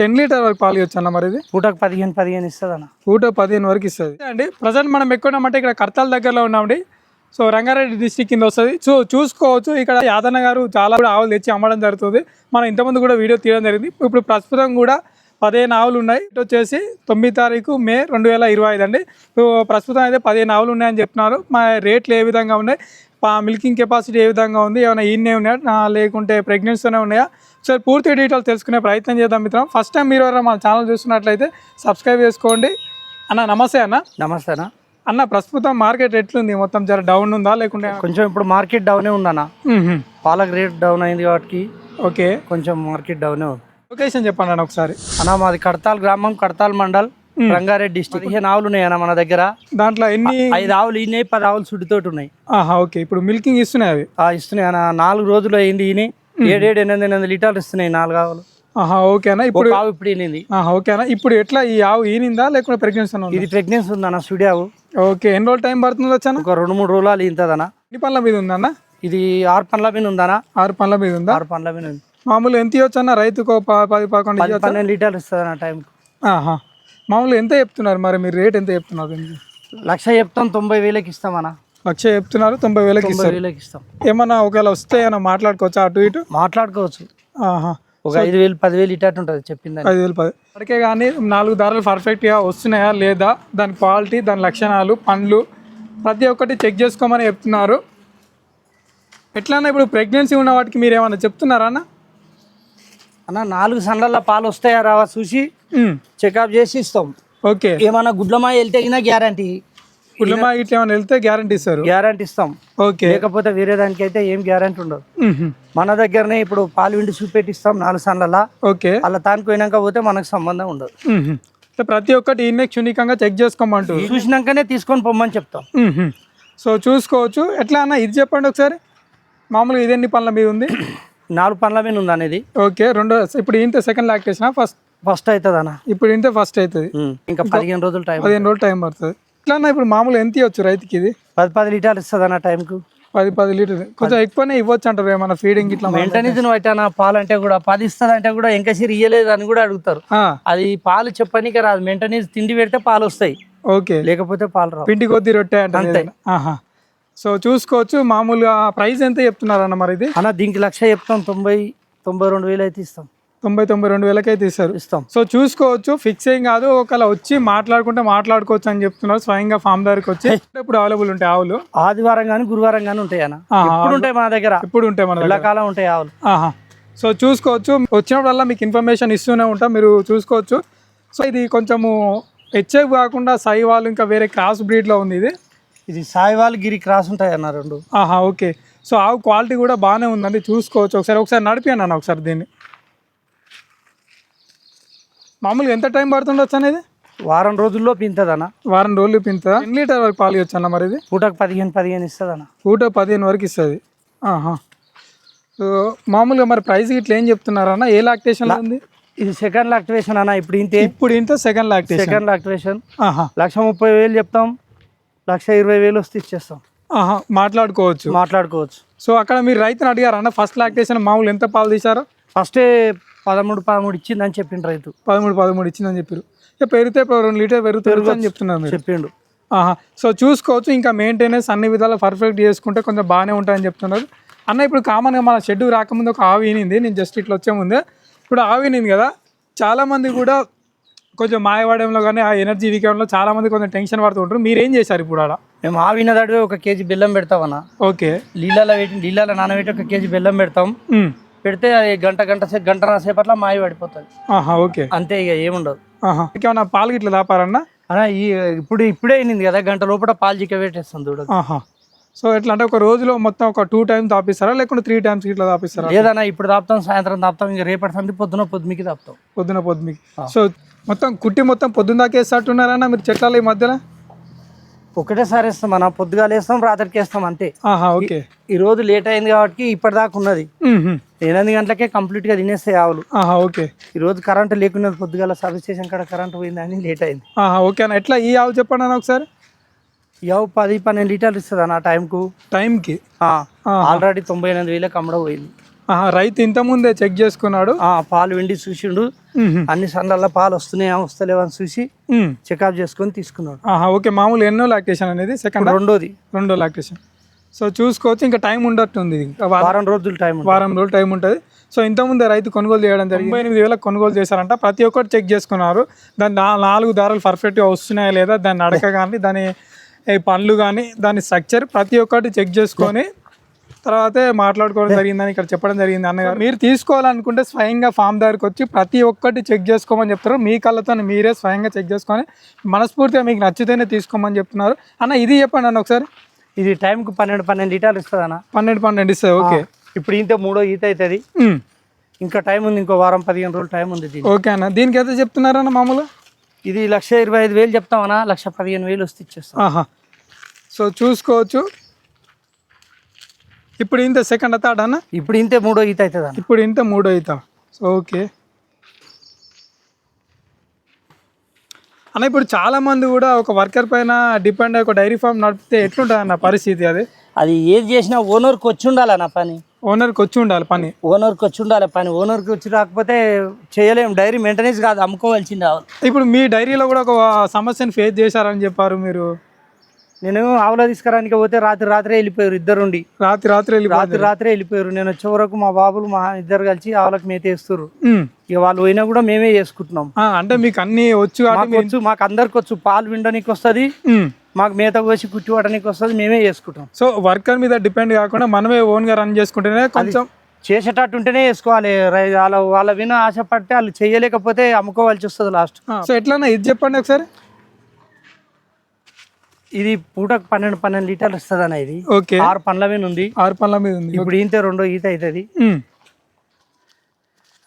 Ten litre వరకు పాలు ఇవ్వచ్చు అన్న మరి ఇది? పూటకు పదిహేను పదిహేను ఇస్తుంది అన్న పూట పదిహేను వరకు ఇస్తుంది. అండి ప్రజెంట్ మనం ఎక్కువ ఉన్నామంటే ఇక్కడ కర్తాల దగ్గరలో ఉన్నామండి. సో రంగారెడ్డి డిస్టిక్ కింద వస్తుంది. సో చూసుకోవచ్చు. ఇక్కడ యాదన్న గారు చాలా కూడా ఆవులు తెచ్చి అమ్మడం జరుగుతుంది. మనం ఇంతకుముందు కూడా వీడియో తీయడం జరిగింది. ఇప్పుడు ప్రస్తుతం కూడా పదిహేను ఆవులు ఉన్నాయి. ఇటు వచ్చేసి తొమ్మిది తారీఖు మే రెండు వేల ఇరవై ఐదు అండి. ప్రస్తుతం అయితే పదిహేను ఆవులు ఉన్నాయని చెప్తున్నారు మా రేట్లు ఏ విధంగా ఉన్నాయి? పా మిల్కింగ్ కెపాసిటీ ఏ విధంగా ఉంది? ఏమైనా ఈయనే ఉన్నాయా? లేకుంటే ప్రెగ్నెన్సీనే ఉన్నాయా? సో పూర్తి డీటెయిల్స్ తెలుసుకునే ప్రయత్నం చేద్దాం మిత్రం. ఫస్ట్ టైం మీరు ఎవరైనా మన ఛానల్ చూస్తున్నట్లయితే సబ్స్క్రైబ్ చేసుకోండి. అన్న నమస్తే అన్న. నమస్తే అన్న. అన్న ప్రస్తుతం మార్కెట్ ఎట్లుంది? మొత్తం జర డౌన్ ఉందా? లేకుంటే కొంచెం ఇప్పుడు మార్కెట్ డౌనే ఉందన్న. పాలకు రేట్ డౌన్ అయింది కాబట్టి ఓకే. కొంచెం మార్కెట్ డౌనే ఉంది. లొకేషన్ చెప్పండి అన్న ఒకసారి. అన్న మాది కడతాల్ గ్రామం కడతాల్ మండల్ రంగారెడ్డి డిస్టిక్. పదిహేను ఆవులు ఉన్నాయి అన్న మన దగ్గర. దాంట్లో ఎన్ని ఐదు ఆవులు ఈనాయి పది ఆవులు సుడితోటి ఉన్నాయి. ఆహా ఓకే. ఇప్పుడు మిల్కింగ్ ఇస్తున్నాయి అవి? ఆ ఇస్తున్నాయి అన్న. నాలుగు రోజులు అయింది ఈయన. ఏడేడు ఎనిమిది ఎనిమిది లీటర్లు ఇస్తున్నాయి నాలుగు ఆవులు. ఆహా ఓకే అన్న. ఇప్పుడు ఆవు ఇప్పుడు ఈనింది ఆహా ఓకే అన్న. ఇప్పుడు ఎట్లా ఈ ఆవు ఈనిందా లేకుంటే ప్రెగ్నెన్సీ ఉంది? ఇది ప్రెగ్నెన్సీ ఉంది అన్న సుడి ఆవు. ఓకే. ఎన్ని రోజులు టైం పడుతుంది వచ్చాను ఒక రెండు మూడు రోజులు ఇంతదన్న ఎన్ని పనుల మీద ఉందన్న? ఇది ఆరు పండ్ల మీద ఉందన్న. ఆరు పనుల మీద ఉందా? ఆరు పండ్ల మీద ఉంది. మామూలు ఎంత ఇవ్వచ్చు అన్న? రైతుకు పది పదకొండు? పన్నెండు లీటర్లు ఇస్తుంది అన్న టైంకి. ఆహా. మామూలు ఎంత చెప్తున్నారు మరి? మీరు రేట్ ఎంత చెప్తున్నారు లక్ష చెప్తాం తొంభై వేలకి ఇస్తాం అన్న. లక్ష చెప్తున్నారు తొంభై వేలకి తొంభై ఇస్తారు. వేలకి ఇస్తాం. ఏమన్నా ఒకవేళ వస్తే ఏమన్నా మాట్లాడుకోవచ్చా అటు ఇటు? మాట్లాడుకోవచ్చు. ఆహా. ఒక ఐదు వేలు పదివేలు ఇటట్టు ఉంటుంది చెప్పిందని. ఐదు వేలు పది అడికే కానీ నాలుగు ధరలు పర్ఫెక్ట్గా వస్తున్నాయా లేదా? దాని క్వాలిటీ దాని లక్షణాలు పండ్లు ప్రతి ఒక్కటి చెక్ చేసుకోమని చెప్తున్నారు. ఎట్లన్నా ఇప్పుడు ప్రెగ్నెన్సీ ఉన్న వాటికి మీరు ఏమన్నా చెప్తున్నారా అన్న? అన్న నాలుగు సండ్ల పాలు వస్తాయా రావా చూసి చెకప్ చేసి ఇస్తాం. ఓకే. ఏమన్నా గుడ్లమాయ వెళ్తే గ్యారంటీ. కుళ్ళమా ఇట్లా ఏమైనా వెళ్తే గ్యారంటీ ఇస్తారు? గ్యారంటీ ఇస్తాం. ఓకే. లేకపోతే వేరే దానికి అయితే ఏం గ్యారంటీ ఉండదు. మన దగ్గరనే ఇప్పుడు పాలు విండి చూపెట్టి ఇస్తాం నాలుగు సండ్ల ఓకే. అలా తానికి పోయినాక పోతే మనకు సంబంధం ఉండదు. ప్రతి ఒక్కటి ఇన్నే క్షుణికంగా చెక్ చేసుకోమంటూ? చూసినాకనే తీసుకొని పొమ్మని చెప్తాం. సో చూసుకోవచ్చు. ఎట్లా అన్న ఇది చెప్పండి ఒకసారి. మామూలుగా ఇది ఎన్ని పనుల మీద ఉంది? నాలుగు పండ్ల మీద ఉంది అనేది ఓకే రెండో ఇప్పుడు ఇంత సెకండ్ లాక్టేషన్ ఫస్ట్ ఫస్ట్ అవుతుంది అన్న. ఇప్పుడు ఇంత ఫస్ట్ అవుతుంది. ఇంకా పదిహేను రోజులు టైం పదిహేను రోజులు టైం పడుతుంది. ఇట్లా ఇప్పుడు మామూలు ఎంత ఇవ్వచ్చు రైతుకి ఇది? పది పది లీటర్లు ఇస్తుంది అన్న టైంకు పది పది లీటర్ కొంచెం ఎక్కువనే ఇవ్వచ్చు అంటారు ఏమన్నా ఫీడింగ్ ఇట్లా వెంటనే నువ్వు అయితే పాలు అంటే కూడా పది ఇస్తుంది అంటే కూడా ఇంకా సిరి ఇయ్యలేదు అని కూడా అడుగుతారు. అది పాలు చెప్పనీకే రాదు. వెంటనే తిండి పెడితే పాలు వస్తాయి. ఓకే. లేకపోతే పాలు రావు. పిండి కొద్ది రొట్టె అంటారు అంతే. సో చూసుకోవచ్చు. మామూలుగా ప్రైస్ ఎంత చెప్తున్నారు అన్న మరి ఇది? అన్న దీనికి లక్ష చెప్తాం. తొంభై తొంభై రెండు వేలు అయితే ఇస్తాం. తొంభై తొంభై రెండు వేలకైతే ఇస్తారు ఇస్తాం. సో చూసుకోవచ్చు. ఫిక్స్ ఏం కాదు. ఒకవేళ వచ్చి మాట్లాడుకుంటే మాట్లాడుకోవచ్చు అని చెప్తున్నారు. స్వయంగా ఫామ్ దగ్గరికి వచ్చి ఇప్పుడు అవైలబుల్ ఉంటాయి ఆవులు? ఆదివారం కానీ గురువారం కానీ ఉంటాయి అన్న. ఆ, ఎప్పుడు ఉంటాయి మన దగ్గర? ఎప్పుడు ఉంటాయి మన దగ్గర? ఉంటాయి ఆవులు. సో చూసుకోవచ్చు. వచ్చినప్పుడల్లా మీకు ఇన్ఫర్మేషన్ ఇస్తూనే ఉంటాం. మీరు చూసుకోవచ్చు. సో ఇది కొంచెము హెచ్ఎఫ్ కాకుండా సైవాల్ ఇంకా వేరే క్రాస్ బ్రీడ్లో ఉంది ఇది. ఇది సాయివాల్ గిరి క్రాస్ ఉంటాయి అన్న రెండు. ఆహా ఓకే. సో ఆవు క్వాలిటీ కూడా బాగానే ఉందండి చూసుకోవచ్చు. ఒకసారి ఒకసారి నడిపాను అన్న ఒకసారి దీన్ని. మామూలుగా ఎంత టైం పడుతుండొచ్చు అనేది? వారం రోజుల్లో పింతది అన్న వారం రోజులు పింత ఎన్ని లీటర్ వరకు పాలు ఇవ్వచ్చు అన్న మరి ఇది? పూటకు పదిహేను పదిహేను ఇస్తుంది అన్న పూట పదిహేను వరకు ఇస్తుంది. ఆహా. సో మామూలుగా మరి ప్రైస్ ఇట్లా ఏం చెప్తున్నారు అన్న? ఏ లాక్టేషన్ ఉంది? ఇది సెకండ్ లాక్టివేషన్ అన్న ఇప్పుడు ఇంతే. ఇప్పుడు ఇంత సెకండ్ లాక్టేషన్. సెకండ్ లాక్టివేషన్ ఆహా. లక్ష ముప్పై వేలు చెప్తాం. లక్ష ఇరవై వేలు వస్తే ఇచ్చేస్తాం. ఆహా మాట్లాడుకోవచ్చు. మాట్లాడుకోవచ్చు. సో అక్కడ మీరు రైతుని అడిగారు అన్న? ఫస్ట్ లాక్టేషన్ మామూలు ఎంత పాలు తీశారో? ఫస్టే పదమూడు పదమూడు ఇచ్చిందని చెప్పిండు రైతు. పదమూడు పదమూడు ఇచ్చిందని చెప్పారు. ఇక పెరిగితే రెండు లీటర్ పెరుగుతుంది అని చెప్తున్నారు చెప్పిండు. ఆహా సో చూసుకోవచ్చు ఇంకా మెయింటెనెన్స్ అన్ని విధాలు పర్ఫెక్ట్ చేసుకుంటే కొంచెం బాగానే ఉంటాయని చెప్తున్నారు. అన్న ఇప్పుడు కామన్గా మన షెడ్ రాకముందు ఒక ఆవు ఈనింది నేను జస్ట్ ఇట్లా వచ్చే ముందే. ఇప్పుడు ఆవు ఈనింది కదా చాలామంది కూడా కొంచెం మాయవాడంలో కానీ ఆ ఎనర్జీ వీకెండ్లో చాలామంది కొంచెం టెన్షన్ పడుతూ ఉంటారు. మీరు ఏం చేశారు ఇప్పుడు ఆడ? మేము ఆవిన దడివే ఒక కేజీ బెల్లం పెడతామన్న. ఓకే. నీళ్ళలో పెట్టి నీళ్ళలో నానబెట్టి ఒక కేజీ బెల్లం పెడతాం. పెడితే అది గంట గంట సేపు గంట సేపట్ల మాయ పడిపోతుంది. ఆహా ఓకే. అంతే ఇక ఏముండదు. ఇంకేమన్నా పాలు గిట్ల దాపారన్నా అన్న ఈ ఇప్పుడు ఇప్పుడే అయింది కదా గంట లోపల పాలు చిక్క పెట్టేస్తాం చూడ. సో ఎట్లా అంటే ఒక రోజులో మొత్తం ఒక టూ టైమ్స్ తాపిస్తారా? లేకుంటే త్రీ టైమ్స్ ఇట్లా తాపిస్తారా? లేదన్నా ఇప్పుడు తాపుతాం సాయంత్రం తాపుతాం ఇంకా రేపటి సంది పొద్దున పొద్దుమికి తాపుతాం. పొద్దున పొద్దుమికి. సో మొత్తం కుట్టి మొత్తం పొద్దున్న దాకా వేసేట్టున్నారన్న మీరు చెట్ల ఈ మధ్యన ఒకటేసారి వేస్తాం అన్న పొద్దుగాలు వేస్తాం రాత్రికి వేస్తాం అంతే. ఆహా ఓకే. ఈ రోజు లేట్ అయింది కాబట్టి ఇప్పటిదాకా ఉన్నది. ఎనిమిది గంటలకే కంప్లీట్గా తినేస్తాయి ఆవులు. ఆహా ఓకే. ఈ రోజు కరెంట్ లేకున్నది పొద్దుగాల సర్వీస్ స్టేషన్ కాడ కరెంట్ పోయిందని లేట్ అయింది. ఆహా ఓకే అన్న. ఎట్లా ఈ ఆవు చెప్పండి అన్న ఒకసారి? ఈ ఆవు పది పన్నెండు లీటర్లు ఇస్తుంది అన్న టైంకు? టైంకి ఆల్రెడీ తొంభై ఎనిమిది వేలకు అమ్మడం పోయింది. రైతు ఇంత ముందే చెక్ చేసుకున్నాడు? ఆ, పాలు వెండి చూసిండు. అన్ని సండల్లో పాలు వస్తున్నాయా వస్తలేవా అని చూసి. చెకప్ చేసుకొని తీసుకున్నాడు. ఓకే మామూలు ఎన్నో లాక్టేషన్ అనేది సెకండ్ రెండోది. రెండో లాక్టేషన్. సో చూసుకోవచ్చు ఇంకా టైం ఉండట్టుంది. వారం- రోజులు టైం ఉంటుంది. వారం రోజులు టైం ఉంటుంది. సో ఇంతకుముందే రైతు కొనుగోలు చేయడం జరిగింది. తొంభై ఎనిమిది వేలకు కొనుగోలు చేశారంట. ప్రతి ఒక్కటి చెక్ చేసుకున్నారు. దాని నా- నాలుగు దారాలు పర్ఫెక్ట్గా వస్తున్నాయా లేదా దాని నడక కానీ దాని ఈ పండ్లు కానీ దాని స్ట్రక్చర్ ప్రతి ఒక్కటి చెక్ చేసుకొని తర్వాతే మాట్లాడుకోవడం జరిగిందని ఇక్కడ చెప్పడం జరిగింది. అన్నగారు మీరు తీసుకోవాలనుకుంటే స్వయంగా ఫామ్ దగ్గరికి వచ్చి ప్రతి ఒక్కటి చెక్ చేసుకోమని చెప్తారు. మీ కళ్ళతో మీరే స్వయంగా చెక్ చేసుకొని మనస్ఫూర్తిగా మీకు నచ్చితేనే తీసుకోమని చెప్తున్నారు. అన్న ఇది చెప్పండి అన్న ఒకసారి. ఇది టైంకు పన్నెండు పన్నెండు లీటర్లు ఇస్తుంది అన్న. పన్నెండు పన్నెండు ఇస్తుంది. ఓకే. ఇప్పుడు ఇంత మూడో ఈత అవుతుంది. ఇంకా టైం ఉంది ఇంకో వారం పదిహేను రోజులు టైం ఉంది ఓకే అన్న. దీనికి ఎంత చెప్తున్నారన్న మామూలుగా? ఇది లక్ష ఇరవై ఐదు వేలు చెప్తామన్నా లక్ష పదిహేను వేలు వస్తే ఇచ్చేస్తాం. ఆహా. సో చూసుకోవచ్చు. ఇప్పుడు ఇంత సెకండ్ థర్డ్ అన్న ఇప్పుడు ఇంతే మూడో ఈత అవుతుంది అన్న. ఇప్పుడు ఇంత మూడో అవుతా సో ఓకే అన్న ఇప్పుడు చాలా మంది కూడా ఒక వర్కర్ పైన డిపెండ్ అయ్యి ఒక డైరీ ఫామ్ నడిపితే ఎట్లుంటుంది అన్న పరిస్థితి అది? అది ఏది చేసినా ఓనర్కి వచ్చి ఉండాలి నా పని. ఓనర్కి వచ్చి ఉండాలి పని. ఓనర్కి వచ్చి ఉండాలి పని. ఓనర్కి వచ్చి రాకపోతే చేయలేము డైరీ మెయింటెనెన్స్ కాదు అమ్ముకోవాల్సింది. ఇప్పుడు మీ డైరీలో కూడా ఒక సమస్యను ఫేస్ చేశారని చెప్పారు మీరు. నేను ఆవుల తీసుకురానికి పోతే రాత్రి రాత్రే వెళ్ళిపోయారు ఇద్దరుండి. రాత్రి రాత్రి రాత్రి రాత్రే వెళ్ళిపోయారు. నేను వచ్చే వరకు మా బాబులు మా ఇద్దరు కలిసి ఆవులకు మేత వేస్తారు. ఇక వాళ్ళు పోయినా కూడా మేమే చేసుకుంటున్నాం. అంటే మీకు అన్ని వచ్చు వచ్చు మాకు అందరికి వచ్చు. పాలు వినడానికి వస్తుంది. మాకు మేత కోసి కుట్టి పడడానికి వస్తుంది మేమే చేసుకుంటాం. సో వర్కర్ మీద డిపెండ్ కాకుండా మనమే ఓన్గా రన్ చేసుకుంటేనే కొంచెం చేసేటట్టు ఉంటేనే వేసుకోవాలి వాళ్ళ వాళ్ళ విన ఆశపడితే వాళ్ళు చేయలేకపోతే అమ్ముకోవాల్సి వస్తుంది లాస్ట్. సో ఎట్లన్నా ఇది చెప్పండి ఒకసారి. ఇది పూటకు పన్నెండు పన్నెండు లీటర్లు వస్తుంది అన్న ఇది. ఓకే. ఆరు పండ్ల మీద ఉంది. ఆరు పళ్ళ మీద ఉంది. ఇప్పుడు ఈత రెండో ఈత అవుతుంది.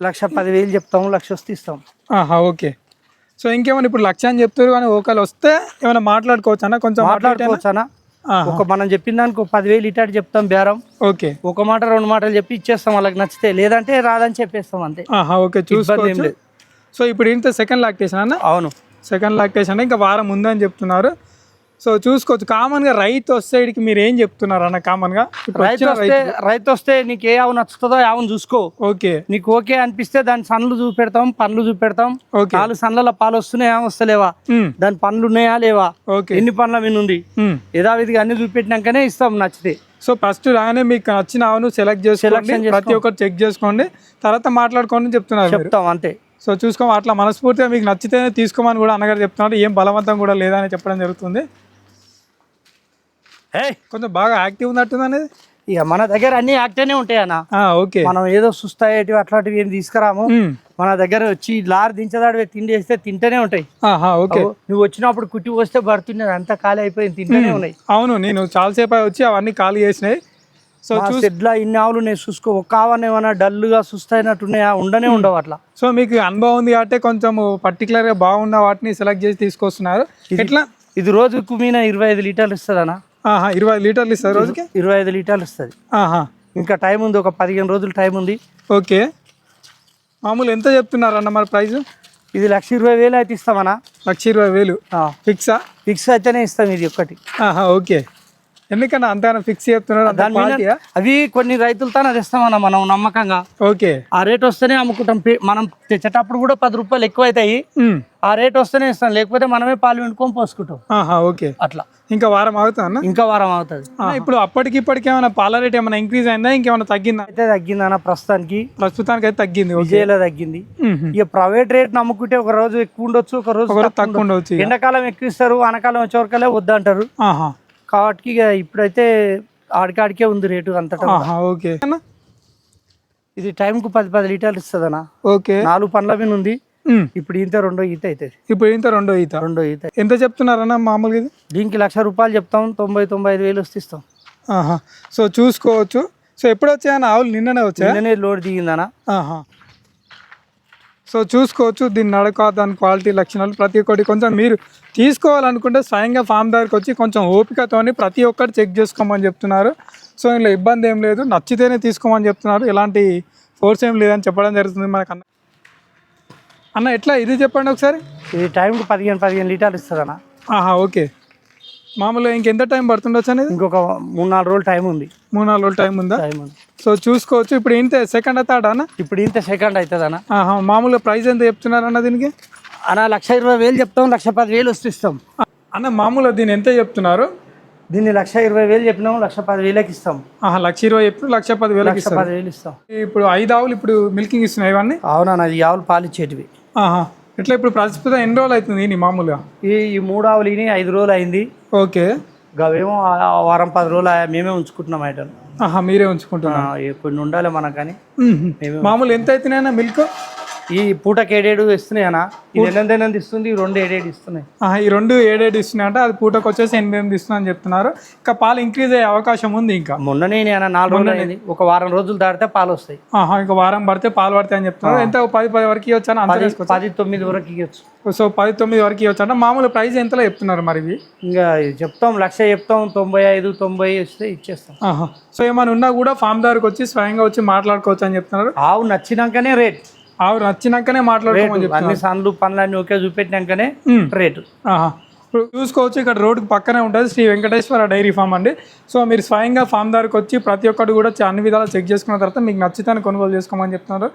లక్ష పదివేలు చెప్తాము లక్ష వస్తే ఇస్తాం. ఆహా ఓకే. సో ఇంకేమైనా ఇప్పుడు లక్ష అని చెప్తారు కానీ ఒకవేళ వస్తే ఏమైనా మాట్లాడుకోవచ్చు అన్న కొంచెం మాట్లాడుకోవచ్చు అన్న. ఒక మనం చెప్పిన దానికి ఒక పదివేలు ఇటాడు చెప్తాం బేరం. ఓకే. ఒక మాట రెండు మాటలు చెప్పి ఇచ్చేస్తాం వాళ్ళకి నచ్చితే. లేదంటే రాదని చెప్పేస్తాం అంతే. ఆహా ఓకే చూసుకోవచ్చు. సో ఇప్పుడు ఇంత సెకండ్ లాక్టేషన్ అన్న? అవును. సెకండ్ లాక్టేషన్ ఇంకా వారం ఉందని చెప్తున్నారు. సో చూసుకోవచ్చు. కామన్గా రైతు వస్తే ఈడికి మీరు ఏం చెప్తున్నారు అన్న కామన్గా? రైతు వస్తే రైతు వస్తే నీకు ఏ ఆవు నచ్చుతుందో ఆవును చూసుకో. ఓకే. నీకు ఓకే అనిపిస్తే దాని సన్లు చూపెడతాం పండ్లు చూపెడతాం. ఓకే. నాలుగు సన్లలో పాలు వస్తున్నాయా వస్తలేవా. దాని పండ్లు ఉన్నాయా లేవా? ఓకే. ఎన్ని పండ్ల మీద ఉంది? ఉమ్. యథావిధిగా అన్ని చూపెట్టినాకనే ఇస్తాం నచ్చితే. సో ఫస్ట్ రాగానే మీకు నచ్చిన ఆవును సెలెక్ట్ చేసుకోండి. ప్రతి ఒక్కటి చెక్ చేసుకోండి. తర్వాత మాట్లాడుకోండి చెప్తున్నారు చెప్తాం అంతే. సో చూసుకో అట్లా మనస్ఫూర్తిగా మీకు నచ్చితేనే తీసుకోమని కూడా అన్నగారు చెప్తున్నారు. ఏం బలవంతం కూడా లేదని చెప్పడం జరుగుతుంది. కొంచెం బాగా యాక్టివ్ ఉన్నట్టుంది అనేది? ఇక మన దగ్గర అన్ని యాక్టేనే ఉంటాయి అన్న. ఓకే. మనం ఏదో సుస్తాయేటివి అట్లాంటివి ఏం తీసుకురాము. మన దగ్గర వచ్చి లారీ దించదాడివే తిండి వేస్తే తింటూనే ఉంటాయి. ఓకే. నువ్వు వచ్చినప్పుడు కుట్టి వస్తే భరుతున్నది అంతా ఖాళీ అయిపోయింది తింటూనే ఉన్నాయి. అవును నేను చాలాసేపు వచ్చి అవన్నీ ఖాళీ చేసినాయి. సో షెడ్లో ఇన్ని ఆవులు ఉన్నాయి చూసుకో ఒక్క ఆవన ఏమైనా డల్గా సుస్తైనట్టున్నాయా ఉండనే ఉండవు అట్లా సో మీకు అనుభవం ఉంది కాబట్టి కొంచెం పర్టికులర్గా బాగున్న వాటిని సెలెక్ట్ చేసి తీసుకొస్తున్నారు. ఎట్లా? ఇది రోజుకు మీన ఇరవై ఐదు లీటర్లు ఇస్తుంది అన్న ఆహా ఇరవై ఐదు లీటర్లు ఇస్తారు రోజుకి? ఇరవై ఐదు లీటర్లు ఇస్తుంది. ఆహా. ఇంకా టైం ఉంది ఒక పదిహేను రోజులు టైం ఉంది. ఓకే. మామూలు ఎంత చెప్తున్నారు అన్న మరి ప్రైస్ ఇది లక్ష ఇరవై వేలు అయితే ఇస్తామన్నా. లక్ష ఇరవై వేలు. ఫిక్సా ఫిక్స్ అయితేనే ఇస్తాం ఇది ఒక్కటి. ఆహా ఓకే. ఎందుకన్నా అంతగానో ఫిక్స్ quality-యా? అవి కొన్ని రైతులతోనే తెస్తామన్నా మనం నమ్మకంగా. ఓకే. ఆ రేట్ వస్తేనే అమ్ముకుంటాం. మనం తెచ్చేటప్పుడు కూడా పది రూపాయలు ఎక్కువ అవుతాయి. ఆ రేట్ వస్తేనే ఇస్తాం. లేకపోతే మనమే పాలు వండుకొని పోసుకుంటాం. ఆహా ఓకే. అట్లా. ఇంకా వారం అవుతా అన్న? ఇంకా వారం అవుతుంది ఇప్పుడు అప్పటికి ఇప్పటికి ఏమైనా పాల రేట్ ఏమైనా ఇంక్రీజ్ అయిందా? ఇంకేమైనా తగ్గిందా? అయితే తగ్గిందన్న ప్రస్తుతానికి. ప్రస్తుతానికి అయితే తగ్గింది విజయలో తగ్గింది. ఇక ప్రైవేట్ రేట్ నమ్ముకుంటే ఒక రోజు ఎక్కువ ఉండొచ్చు ఒక రోజు తక్కువ ఇక. ఎండాకాలం ఎక్కువ ఇస్తారు వానకాలం వచ్చేవరకలే వద్దంటారు. ఆహా. కాబట్టి ఇక ఇప్పుడైతే ఆడికాడికే ఉంది రేటు అంతటా ఆహా ఓకే? ఇది టైంకు పది పది లీటర్లు ఇస్తుంది అన్న ఓకే. నాలుగు పండ్ల మీద ఉంది. ఉమ్. ఇప్పుడు ఇంత రెండో ఈత అవుతుంది ఇప్పుడు ఇంత రెండో ఈత. రెండో ఈత. ఎంత చెప్తున్నారన్న మామూలుగా ఇది? దీనికి లక్ష రూపాయలు చెప్తాం. తొంభై తొంభై ఐదు వేలు వస్తే ఇస్తాం. ఆహా. సో చూసుకోవచ్చు. సో ఎప్పుడు వచ్చాయన్న ఆవులు? నిన్ననే వచ్చాయా? నిన్ననే లోడ్ దిగిందనా ఆహా. సో చూసుకోవచ్చు దీని నడక దాని క్వాలిటీ లక్షణాలు ప్రతి ఒక్కటి. కొంచెం మీరు తీసుకోవాలనుకుంటే స్వయంగా ఫామ్ దగ్గరికి వచ్చి కొంచెం ఓపికతోని ప్రతి ఒక్కటి చెక్ చేసుకోమని చెప్తున్నారు. సో ఇందులో ఇబ్బంది ఏం లేదు. నచ్చితేనే తీసుకోమని చెప్తున్నారు. ఎలాంటి ఫోర్స్ ఏం లేదని చెప్పడం జరుగుతుంది మనకు అన్న అన్న ఎట్లా? ఇది చెప్పండి ఒకసారి. ఇది టైంకు పదిహేను పదిహేను లీటర్లు ఇస్తుంది అన్న ఆహా ఓకే. మామూలుగా ఇంకెంత టైం పడుతుండొచ్చు అనేది? ఇంకొక మూడు నాలుగు రోజులు టైం ఉంది. మూడు నాలుగు రోజులు టైం ఉందా? టైం ఉంది. సో చూసుకోవచ్చు. ఇప్పుడు ఇంతే సెకండ్ థర్డ్ అన్న? ఇప్పుడు ఇంత సెకండ్ అవుతుంది అన్న. మామూలుగా ప్రైస్ ఎంత చెప్తున్నారు అన్న దీనికి? అన్న లక్ష ఇరవై వేలు చెప్తాం లక్ష పది వేలు వస్తే ఇస్తాం. అన్న మామూలుగా దీని ఎంత చెప్తున్నారు? దీన్ని లక్ష ఇరవై వేలు చెప్పినాము లక్ష పది వేలకి ఇస్తాం. ఆహా, లక్ష ఇరవై చెప్పి లక్ష పది వేలకి లక్ష పది వేలు ఇస్తాం. ఇప్పుడు ఐదు ఆవులు ఇప్పుడు మిల్కింగ్ ఇస్తున్నాయి ఇవన్నీ? అవునా ఈ ఆవులు పాలు ఇచ్చేటివి. ఆహా ఇట్లా ఇప్పుడు ప్రస్తుతం ఎన్ని రోజులు అవుతుంది మామూలుగా? ఈ మూడు ఆవులు ఐదు రోజులు అయింది. ఓకే. గవేమో వారం పది రోజులు మేమే ఉంచుకుంటున్నాం ఐటమ్ మీరే ఉంచుకుంటున్నారు. కొన్ని ఉండాలి మనకని. మ్మ్. మామూలు ఎంత అవుతున్నాయన్న మిల్క్ ఈ పూటకి ఏడేడు ఇస్తున్నాయి అన్న. ఇది ఎనిమిది ఎనిమిది ఇస్తుంది ఈ రెండు ఏడేడు ఇస్తున్నాయి. ఈ రెండు ఏడేడు ఇస్తున్నాయి అంటే అది పూటకు వచ్చేసి ఎనిమిది ఎనిమిది ఇస్తున్నా అని చెప్తున్నారు. ఇంకా పాలు ఇంక్రీజ్ అయ్యే అవకాశం ఉంది ఇంకా. మొన్ననే నేను నాలుగు రోజులు అయింది ఒక వారం రోజులు దాటితే పాలు వస్తాయి. ఆహా, ఇంకా వారం పడితే పాలు పడతాయి అని చెప్తున్నారు. ఎంత? పది పది వరకు ఇవ్వచ్చు పది తొమ్మిది వరకు ఇవ్వచ్చు. సో పది తొమ్మిది వరకు ఇవ్వచ్చు అంటే మామూలు ప్రైస్ ఎంతలో చెప్తున్నారు మరి ఇవి? ఇంకా చెప్తాం లక్ష చెప్తాం తొంభై ఐదు తొంభై ఇస్తే ఇచ్చేస్తాం. సో ఏమైనా ఉన్నా కూడా ఫామ్ దగ్గరకు వచ్చి స్వయంగా వచ్చి మాట్లాడుకోవచ్చు అని చెప్తున్నారు. ఆవు నచ్చినాకనే రేట్. ఆవు నచ్చినాకనే మాట్లాడుకోమని అన్ని సన్లు పనులన్నీ ఒకే చూపెట్టినాకనే. రేటు. చూసుకోవచ్చు ఇక్కడ రోడ్డుకి పక్కనే ఉంటుంది శ్రీ వెంకటేశ్వర డైరీ ఫామ్ అండి. సో మీరు స్వయంగా ఫామ్ దగ్గరకు వచ్చి ప్రతి ఒక్కటి కూడా అన్ని విధాలు చెక్ చేసుకున్న తర్వాత మీకు నచ్చితే కొనుగోలు చేసుకోమని చెప్తున్నారు.